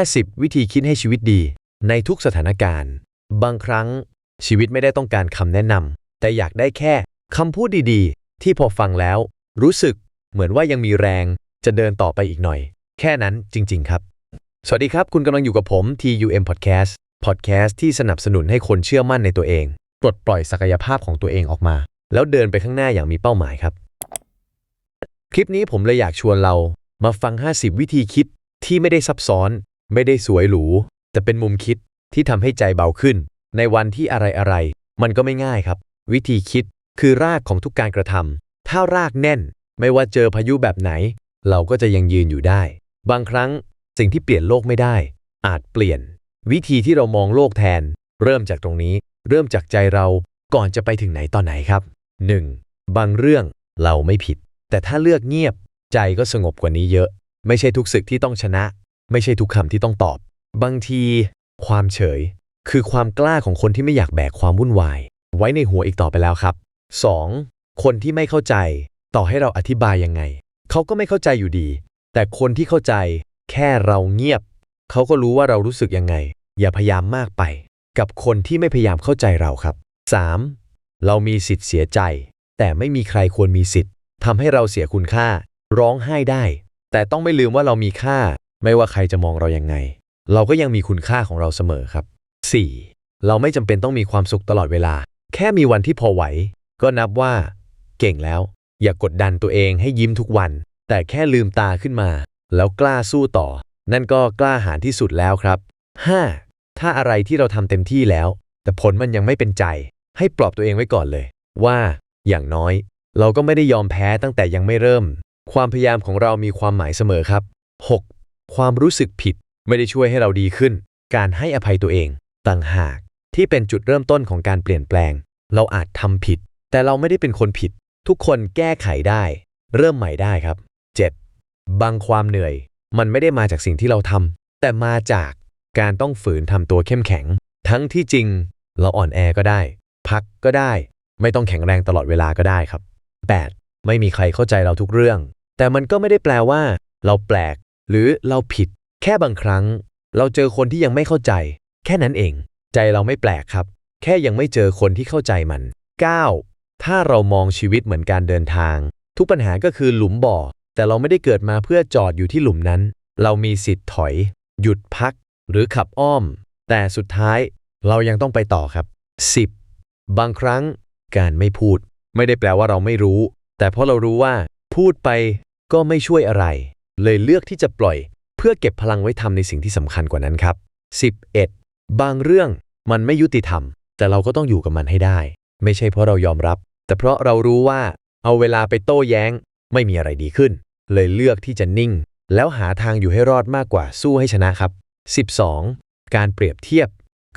50 วิธีคิดให้ชีวิตดี ในทุกสถานการณ์ บางครั้งชีวิตไม่ได้ต้องการคำแนะนำแต่อยากได้แค่คำพูดดีๆ ที่พอฟังแล้ว รู้สึกเหมือนว่ายังมีแรงจะเดินต่อไปอีกหน่อย แค่นั้นจริง ๆ ครับ สวัสดีครับ คุณกำลังอยู่กับผม TUM Podcast Podcast ที่สนับสนุนให้คนเชื่อมั่นในตัวเองปลดปล่อยศักยภาพของตัวเองออกมา แล้วเดินไปข้างหน้าอย่างมีเป้าหมายครับ คลิปนี้ผมเลยอยากชวนเรามาฟัง 50 วิธีคิดที่ไม่ได้ซับซ้อน ไม่ได้สวยหรู แต่เป็นมุมคิดที่ทำให้ใจเบาขึ้น ในวันที่อะไรๆ มันก็ไม่ง่ายครับ วิธีคิดคือรากของทุกการกระทำถ้ารากแน่น ไม่ว่าเจอพายุแบบไหน เราก็จะยังยืนอยู่ได้ บางครั้งสิ่งที่เปลี่ยนโลกไม่ได้ อาจเปลี่ยน วิธีที่เรามองโลกแทน เริ่มจากตรงนี้ เริ่มจากใจเราก่อนจะไปถึงไหนตอนไหนครับ 1. บางเรื่องเราไม่ผิด แต่ถ้าเลือกเงียบ ใจก็สงบกว่านี้เยอะ ไม่ใช่ทุกศึกที่ต้องชนะ ไม่ใช่ทุกคำที่ต้องตอบ บางที ความเฉย คือความกล้าของคนที่ไม่อยากแบกความวุ่นวาย ไว้ในหัวอีกต่อไปแล้วครับ 2. คนที่ไม่เข้าใจ ต่อให้เราอธิบายยังไง เขาก็ไม่เข้าใจอยู่ดี แต่คนที่เข้าใจ แค่เราเงียบ เขาก็รู้ว่าเรารู้สึกยังไง อย่าพยายามมากไป กับคนที่ไม่พยายามเข้าใจเราครับ 3. เรามีสิทธิ์เสียใจ แต่ไม่มีใครควรมีสิทธิ์ทำให้เราเสียคุณค่า ร้องไห้ได้ แต่ต้องไม่ลืมว่าเรามีค่า ไม่ว่าใครจะมองเรายังไง เราก็ยังมีคุณค่าของเราเสมอครับ 4. เราไม่จำเป็นต้องมีความสุขตลอดเวลา แค่มีวันที่พอไหว ก็นับว่า เก่งแล้ว อย่ากดดันตัวเองให้ยิ้มทุกวัน แต่แค่ลืมตาขึ้นมา แล้วกล้าสู้ต่อ นั่นก็กล้าหาญที่สุดแล้วครับ 5. ถ้าอะไรที่เราทำเต็มที่แล้ว แต่ผลมันยังไม่เป็นใจ ให้ปลอบตัวเองไว้ก่อนเลย ว่า อย่างน้อย เราก็ไม่ได้ยอมแพ้ตั้งแต่ยังไม่เริ่ม ความพยายามของเรามีความหมายเสมอครับ 6. ความรู้สึกผิดไม่ได้ช่วยให้เราดีขึ้น การให้อภัยตัวเอง ต่างหาก ที่เป็นจุดเริ่มต้นของการเปลี่ยนแปลง เราอาจทำผิด แต่เราไม่ได้เป็นคนผิด ทุกคนแก้ไขได้ เริ่มใหม่ได้ครับ 7. บางความเหนื่อย มันไม่ได้มาจากสิ่งที่เราทำแต่มาจากการต้องฝืนทำตัวเข้มแข็ง ทั้งที่จริง เราอ่อนแอก็ได้ พักก็ได้ ไม่ต้องแข็งแรงตลอดเวลาก็ได้ครับ 8. ไม่มีใครเข้าใจเราทุกเรื่อง แต่มันก็ไม่ได้แปลว่า เราแปลก หรือเราผิด แค่บางครั้ง เราเจอคนที่ยังไม่เข้าใจ แค่นั้นเอง ใจเราไม่แปลกครับ แค่ยังไม่เจอคนที่เข้าใจมัน 9. ถ้าเรามองชีวิตเหมือนการเดินทาง ทุกปัญหาก็คือหลุมบ่อ แต่เราไม่ได้เกิดมาเพื่อจอดอยู่ที่หลุมนั้น เรามีสิทธิ์ถอย หยุดพัก หรือขับอ้อม แต่สุดท้าย เรายังต้องไปต่อครับ 10. บางครั้ง การไม่พูด ไม่ได้แปลว่าเราไม่รู้ แต่เพราะเรารู้ว่า พูดไปก็ไม่ช่วยอะไร เลยเลือกที่จะปล่อย เพื่อเก็บพลังไว้ทำในสิ่งที่สำคัญกว่านั้นครับ 11. บางเรื่องมันไม่ยุติธรรม แต่เราก็ต้องอยู่กับมันให้ได้ ไม่ใช่เพราะเรายอมรับ แต่เพราะเรารู้ว่า เอาเวลาไปโต้แย้ง ไม่มีอะไรดีขึ้น เลยเลือกที่จะนิ่ง แล้วหาทางอยู่ให้รอดมากกว่าสู้ให้ชนะครับ 12. การเปรียบเทียบ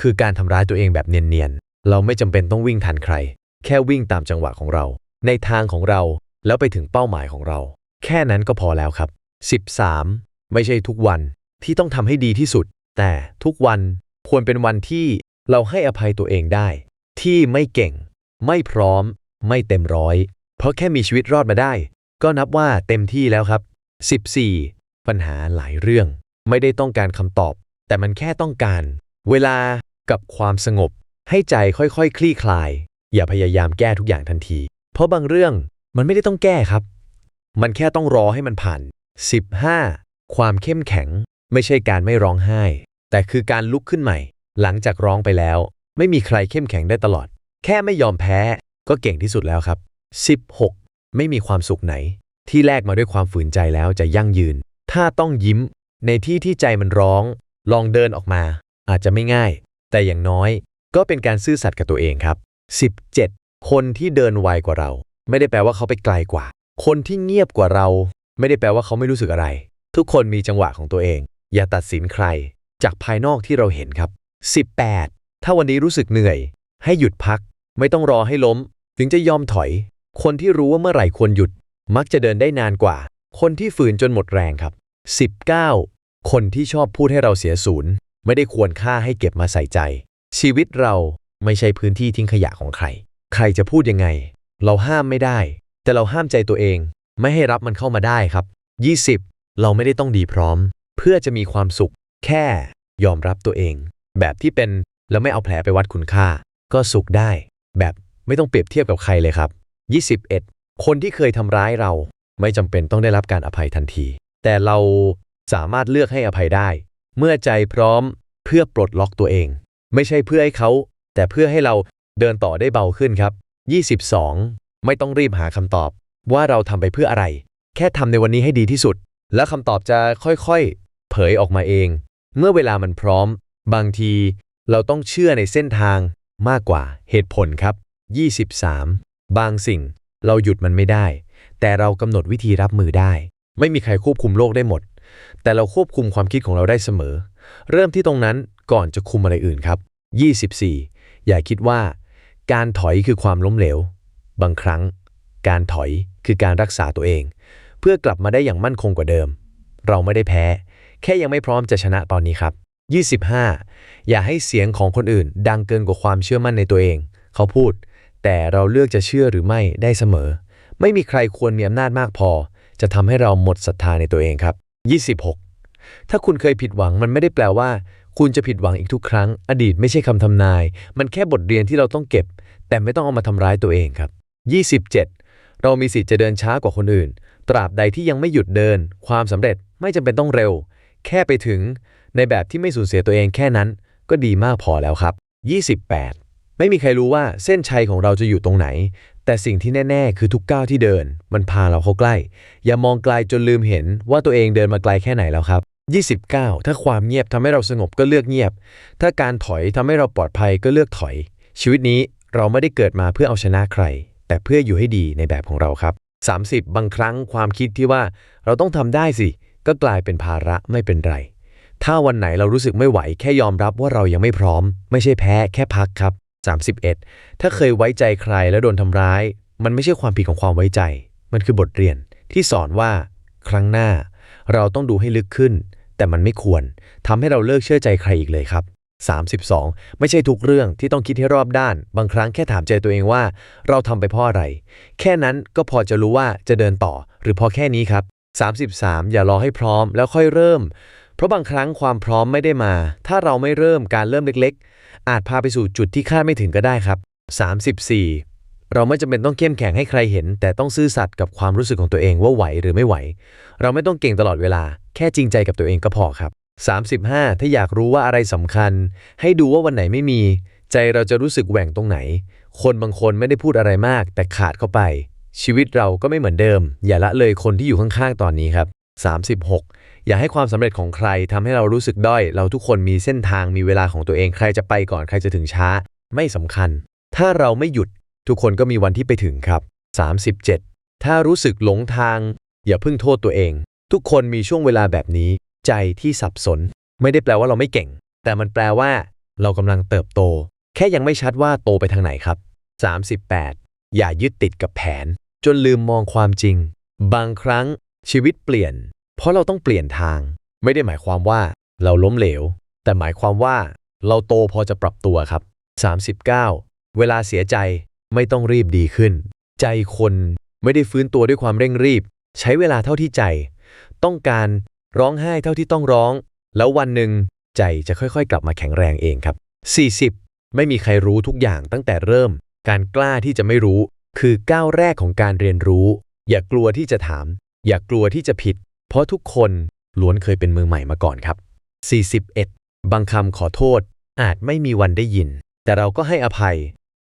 คือการทำร้ายตัวเองแบบเนียนๆ เราไม่จำเป็นต้องวิ่งทันใคร แค่วิ่งตามจังหวะของเรา ในทางของเราแล้วไปถึงเป้าหมายของเรา แค่นั้นก็พอแล้วครับ 13. ไม่ใช่ทุกวันที่ต้องทำให้ดีที่สุด แต่ทุกวันควรเป็นวันที่เราให้อภัยตัวเองได้ ที่ไม่เก่ง ไม่พร้อม ไม่เต็มร้อย เพราะแค่มีชีวิตรอดมาได้ ก็นับว่าเต็มที่แล้วครับ 14. ปัญหาหลายเรื่อง ไม่ได้ต้องการคำตอบ แต่มันแค่ต้องการ เวลากับความสงบ ให้ใจค่อยๆคคลี่คลาย อย่าพยายามแก้ทุกอย่างทันที เพราะบางเรื่องมันไม่ได้ต้องแก้ครับ มันแค่ต้องรอให้มันผ่าน 15. ความเข้มแข็ง ไม่ใช่การไม่ร้องไห้ แต่คือการลุกขึ้นใหม่ หลังจากร้องไปแล้ว ไม่มีใครเข้มแข็งได้ตลอด แค่ไม่ยอมแพ้ ก็เก่งที่สุดแล้วครับ 16. ไม่มีความสุขไหน ที่แลกมาด้วยความฝืนใจแล้วจะยั่งยืน ถ้าต้องยิ้ม ในที่ที่ใจมันร้อง ลองเดินออกมา อาจจะไม่ง่าย แต่อย่างน้อยก็เป็นการซื่อสัตย์กับตัวเองครับ 17. คนที่เดินไวกว่าเรา ไม่ได้แปลว่าเขาไปไกลกว่า คนที่เงียบกว่าเรา ไม่ได้แปลว่าเขาไม่รู้สึกอะไร ทุกคนมีจังหวะของตัวเอง อย่าตัดสินใคร จากภายนอกที่เราเห็นครับ 18. ถ้าวันนี้รู้สึกเหนื่อย ให้หยุดพัก ไม่ต้องรอให้ล้ม ถึงจะยอมถอย คนที่รู้ว่าเมื่อไหร่ควรหยุด มักจะเดินได้นานกว่า คนที่ฝืนจนหมดแรงครับ 19. คนที่ชอบพูดให้เราเสียศูนย์ ไม่ได้ควรค่าให้เก็บมาใส่ใจ ชีวิตเราไม่ใช่พื้นที่ทิ้งขยะของใคร ใครจะพูดยังไง เราห้ามไม่ได้ แต่เราห้ามใจตัวเอง ไม่ให้รับมันเข้ามาได้ครับ 20. เราไม่ได้ต้องดีพร้อม เพื่อจะมีความสุข แค่ยอมรับตัวเอง แบบที่เป็นแล้วไม่เอาแผลไปวัดคุณค่า ก็สุขได้ แบบไม่ต้องเปรียบเทียบกับใครเลยครับ 21 คนที่เคยทำร้ายเรา ไม่จำเป็นต้องได้รับการอภัยทันที แต่เราสามารถเลือกให้อภัยได้ เมื่อใจพร้อมเพื่อปลดล็อกตัวเอง ไม่ใช่เพื่อให้เขา แต่เพื่อให้เราเดินต่อได้เบาขึ้นครับ 22 ไม่ต้องรีบหาคำตอบ ว่าเราทำไปเพื่ออะไร แค่ทำในวันนี้ให้ดีที่สุด และคำตอบจะค่อยๆ เผยออกมาเอง เมื่อเวลามันพร้อม บางทีเราต้องเชื่อในเส้นทางมากกว่าเหตุผลครับ 23 บางสิ่งเราหยุดมันไม่ได้ แต่เรากำหนดวิธีรับมือได้ ไม่มีใครควบคุมโลกได้หมด แต่เราควบคุมความคิดของเราได้เสมอ เริ่มที่ตรงนั้นก่อนจะคุมอะไรอื่นครับ 24 อย่าคิดว่า การถอยคือความล้มเหลว บางครั้ง การถอย คือการรักษาตัวเอง เพื่อกลับมาได้อย่างมั่นคงกว่าเดิม เราไม่ได้แพ้ แค่ยังไม่พร้อมจะชนะตอนนี้ครับ 25 อย่าให้เสียงของคนอื่น ดังเกินกว่าความเชื่อมั่นในตัวเอง เขาพูด แต่เราเลือกจะเชื่อหรือไม่ได้เสมอ ไม่มีใครควรมีอำนาจมากพอ จะทำให้เราหมดศรัทธาในตัวเองครับ 26 ถ้าคุณเคยผิดหวังมันไม่ได้แปลว่า คุณจะผิดหวังอีกทุกครั้ง อดีตไม่ใช่คำทำนาย มันแค่บทเรียนที่เราต้องเก็บ แต่ไม่ต้องเอามาทำร้ายตัวเองครับ 27 เรามีสิทธิ์จะเดินช้ากว่าคนอื่น ตราบใดที่ยังไม่หยุดเดิน ความสำเร็จไม่จำเป็นต้องเร็ว แค่ไปถึง ในแบบที่ไม่สูญเสียตัวเองแค่นั้น ก็ดีมากพอแล้วครับ 28 ไม่มีใครรู้ว่าเส้นชัยของเราจะอยู่ตรงไหน แต่สิ่งที่แน่ ๆ คือทุกก้าวที่เดิน มันพาเราเข้าใกล้ อย่ามองไกลจนลืมเห็นว่าตัวเองเดินมาไกลแค่ไหนแล้วครับ29 ถ้าความเงียบทำให้เราสงบก็เลือกเงียบ ถ้าการถอยทำให้เราปลอดภัยก็เลือกถอย ชีวิตนี้เราไม่ได้เกิดมาเพื่อเอาชนะใคร แต่เพื่ออยู่ให้ดีในแบบของเราครับ 30 บางครั้งความคิดที่ว่าเราต้องทำได้สิ ก็กลายเป็นภาระไม่เป็นไร ถ้าวันไหนเรารู้สึกไม่ไหว แค่ยอมรับว่าเรายังไม่พร้อม ไม่ใช่แพ้แค่พักครับ 31 ถ้าเคยไว้ใจใครแล้วโดนทำร้าย มันไม่ใช่ความผิดของความไว้ใจ มันคือบทเรียนที่สอนว่าครั้งหน้า เราต้องดูให้ลึกขึ้น แต่มันไม่ควรทำให้เราเลิกเชื่อใจใครอีกเลยครับ 32 ไม่ใช่ทุกเรื่องที่ต้องคิดให้รอบด้าน บางครั้งแค่ถามใจตัวเองว่า เราทำไปเพราะอะไร แค่นั้นก็พอจะรู้ว่าจะเดินต่อ หรือพอแค่นี้ครับ 33 อย่ารอให้พร้อมแล้วค่อยเริ่ม เพราะบางครั้งความพร้อมไม่ได้มา ถ้าเราไม่เริ่มการเริ่มเล็กๆ อาจพาไปสู่จุดที่คาดไม่ถึงก็ได้ครับ 34 เราไม่จำเป็นต้องเข้มแข็งให้ใครเห็น แต่ต้องซื่อสัตย์กับความรู้สึกของตัวเองว่าไหวหรือไม่ไหว เราไม่ต้องเก่งตลอดเวลา แค่จริงใจกับตัวเองก็พอครับ 35 ถ้าอยากรู้ว่าอะไรสำคัญ ให้ดูว่าวันไหนไม่มี ใจเราจะรู้สึกแหว่งตรงไหน คนบางคนไม่ได้พูดอะไรมาก แต่ขาดเข้าไป ชีวิตเราก็ไม่เหมือนเดิม อย่าละเลยคนที่อยู่ข้างๆ ตอนนี้ครับ 36 อย่าให้ความสำเร็จของใครทำให้เรารู้สึกด้อย เราทุกคนมีเส้นทางมีเวลาของตัวเองใครจะไปก่อนใครจะถึงช้า ไม่สำคัญ ถ้าเราไม่หยุด ทุกคนก็มีวันที่ไปถึงครับ 37 ถ้ารู้สึกหลงทาง อย่าเพิ่งโทษตัวเอง ทุกคนมีช่วงเวลาแบบนี้ ใจที่สับสน ไม่ได้แปลว่าเราไม่เก่ง แต่มันแปลว่า เรากำลังเติบโต แค่ยังไม่ชัดว่าโตไปทางไหนครับ 38 อย่ายึดติดกับแผน จนลืมมองความจริง บางครั้งชีวิตเปลี่ยน เพราะเราต้องเปลี่ยนทาง ไม่ได้หมายความว่า เราล้มเหลว แต่หมายความว่า เราโตพอจะปรับตัวครับ 39 เวลาเสียใจไม่ต้องรีบดีขึ้น ใจคนไม่ได้ฟื้นตัวด้วยความเร่งรีบ ใช้เวลาเท่าที่ใจ ต้องการ ร้องไห้เท่าที่ต้องร้อง แล้ววันหนึ่งใจจะค่อยๆ กลับมาแข็งแรงเองครับ 40 ไม่มีใครรู้ทุกอย่างตั้งแต่เริ่ม การกล้าที่จะไม่รู้ คือก้าวแรกของการเรียนรู้ อย่ากลัวที่จะถาม อย่ากลัวที่จะผิด เพราะทุกคนล้วนเคยเป็นมือใหม่มาก่อนครับ 41 บางคำขอโทษ อาจไม่มีวันได้ยิน แต่เราก็ให้อภัย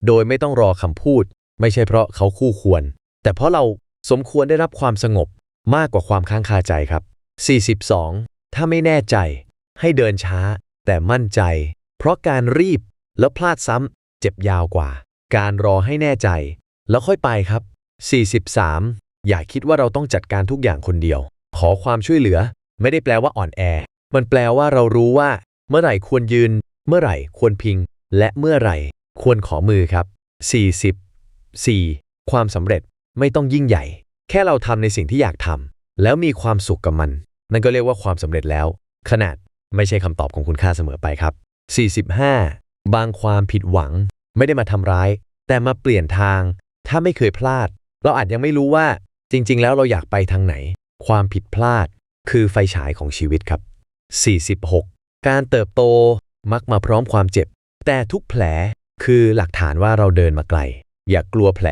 โดยไม่ต้องรอคำพูด ไม่ใช่เพราะเขาคู่ควร แต่เพราะเราสมควรได้รับความสงบมากกว่าความค้างคาใจครับ 42 ถ้าไม่แน่ใจ ให้เดินช้า แต่มั่นใจ เพราะการรีบแล้วพลาดซ้ำเจ็บยาวกว่า การรอให้แน่ใจ แล้วค่อยไปครับ 43 อย่าคิดว่าเราต้องจัดการทุกอย่างคนเดียว ขอความช่วยเหลือ ไม่ได้แปลว่าอ่อนแอ มันแปลว่าเรารู้ว่า เมื่อไหร่ควรยืน เมื่อไหร่ควรพิง และเมื่อไหร่ ควรขอมือครับ 40 4. ความสำเร็จไม่ต้องยิ่งใหญ่ แค่เราทำในสิ่งที่อยากทำ แล้วมีความสุขกับมัน นั่นก็เรียกว่าความสำเร็จแล้ว ขนาดไม่ใช่คำตอบของคุณค่าเสมอไปครับ 45 บางความผิดหวัง ไม่ได้มาทำร้าย แต่มาเปลี่ยนทาง ถ้าไม่เคยพลาด เราอาจยังไม่รู้ว่า จริง ๆ แล้วเราอยากไปทางไหน ความผิดพลาด คือไฟฉายของชีวิตครับ 46 การเติบโตมักมาพร้อมความเจ็บ แต่ทุกแผลคือหลักฐานว่าเราเดินมาไกล อย่ากลัวแผล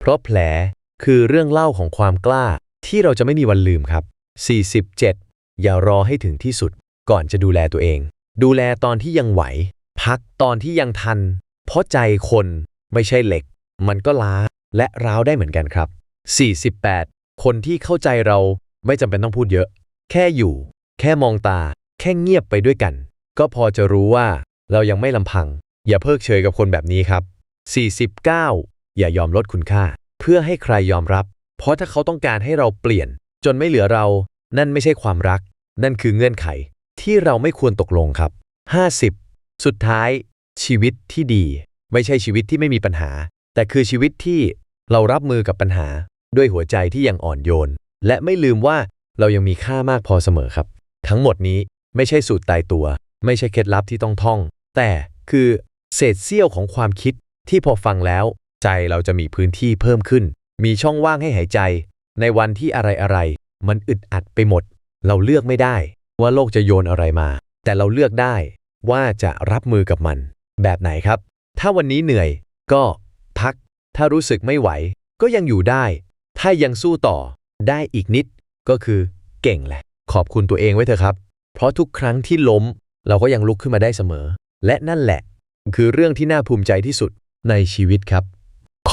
เพราะแผลคือเรื่องเล่าของความกล้า ที่เราจะไม่มีวันลืมครับ 47 อย่ารอให้ถึงที่สุด ก่อนจะดูแลตัวเอง ดูแลตอนที่ยังไหว พักตอนที่ยังทัน เพราะใจคนไม่ใช่เหล็ก มันก็ล้าและร้าวได้เหมือนกันครับ 48 คนที่เข้าใจเราไม่จำเป็นต้องพูดเยอะ แค่อยู่ แค่มองตา แค่เงียบไปด้วยกัน ก็พอจะรู้ว่าเรายังไม่ลำพัง อย่าเพิกเฉยกับคนแบบนี้ครับ 49 อย่ายอมลดคุณค่า เพื่อให้ใครยอมรับ เพราะถ้าเขาต้องการให้เราเปลี่ยน จนไม่เหลือเรา นั่นไม่ใช่ความรัก นั่นคือเงื่อนไข ที่เราไม่ควรตกลงครับ 50 สุดท้าย ชีวิตที่ดี ไม่ใช่ชีวิตที่ไม่มีปัญหา แต่คือชีวิตที่เรารับมือกับปัญหา ด้วยหัวใจที่ยังอ่อนโยน และไม่ลืมว่าเรายังมีค่ามากพอเสมอครับ ทั้งหมดนี้ไม่ใช่สูตรตายตัว ไม่ใช่เคล็ดลับที่ต้องท่อง แต่คือเศษเสี้ยวของความคิดที่พอฟังแล้ว ใจเราจะมีพื้นที่เพิ่มขึ้น มีช่องว่างให้หายใจ ในวันที่อะไรอะไรๆ มันอึดอัดไปหมด เราเลือกไม่ได้ ว่าโลกจะโยนอะไรมา แต่เราเลือกได้ว่าจะรับมือกับมัน แบบไหนครับ ถ้าวันนี้เหนื่อย ก็พัก ถ้ารู้สึกไม่ไหว ก็ยังอยู่ได้ ถ้ายังสู้ต่อ ได้อีกนิด ก็คือเก่งแหละ ขอบคุณตัวเองไว้เถอะครับ เพราะทุกครั้งที่ล้ม เราก็ยังลุกขึ้นมาได้เสมอ และนั่นแหละ คือเรื่องที่น่าภูมิใจที่สุดในชีวิตครับ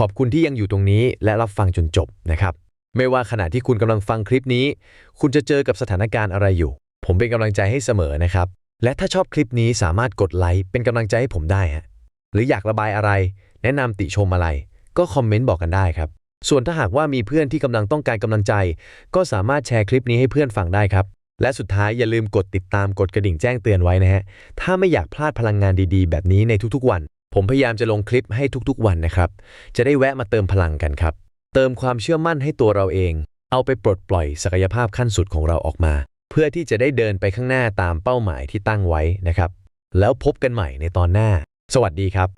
ขอบคุณที่ยังอยู่ตรงนี้และรับฟังจนจบนะครับ ไม่ว่าขณะที่คุณกำลังฟังคลิปนี้ คุณจะเจอกับสถานการณ์อะไรอยู่ ผมเป็นกำลังใจให้เสมอนะครับ และถ้าชอบคลิปนี้สามารถกดไลค์เป็นกำลังใจให้ผมได้ฮะหรืออยากระบายอะไร แนะนำติชมอะไร ก็คอมเมนต์บอกกันได้ครับส่วนถ้าหากว่ามีเพื่อนที่กำลังต้องการกำลังใจ ก็สามารถแชร์คลิปนี้ให้เพื่อนฟังได้ครับ และสุดท้ายอย่าลืมกดติดตามกดกระดิ่งแจ้งเตือนไว้นะฮะ ถ้าไม่อยากพลาดพลังงานดีๆ แบบนี้ในทุกๆวัน ผมพยายามจะลงคลิปให้ทุกๆวันนะครับ จะได้แวะมาเติมพลังกันครับ เติมความเชื่อมั่นให้ตัวเราเอง เอาไปปลดปล่อยศักยภาพขั้นสุดของเราออกมา เพื่อที่จะได้เดินไปข้างหน้าตามเป้าหมายที่ตั้งไว้นะครับ แล้วพบกันใหม่ในตอนหน้า สวัสดีครับ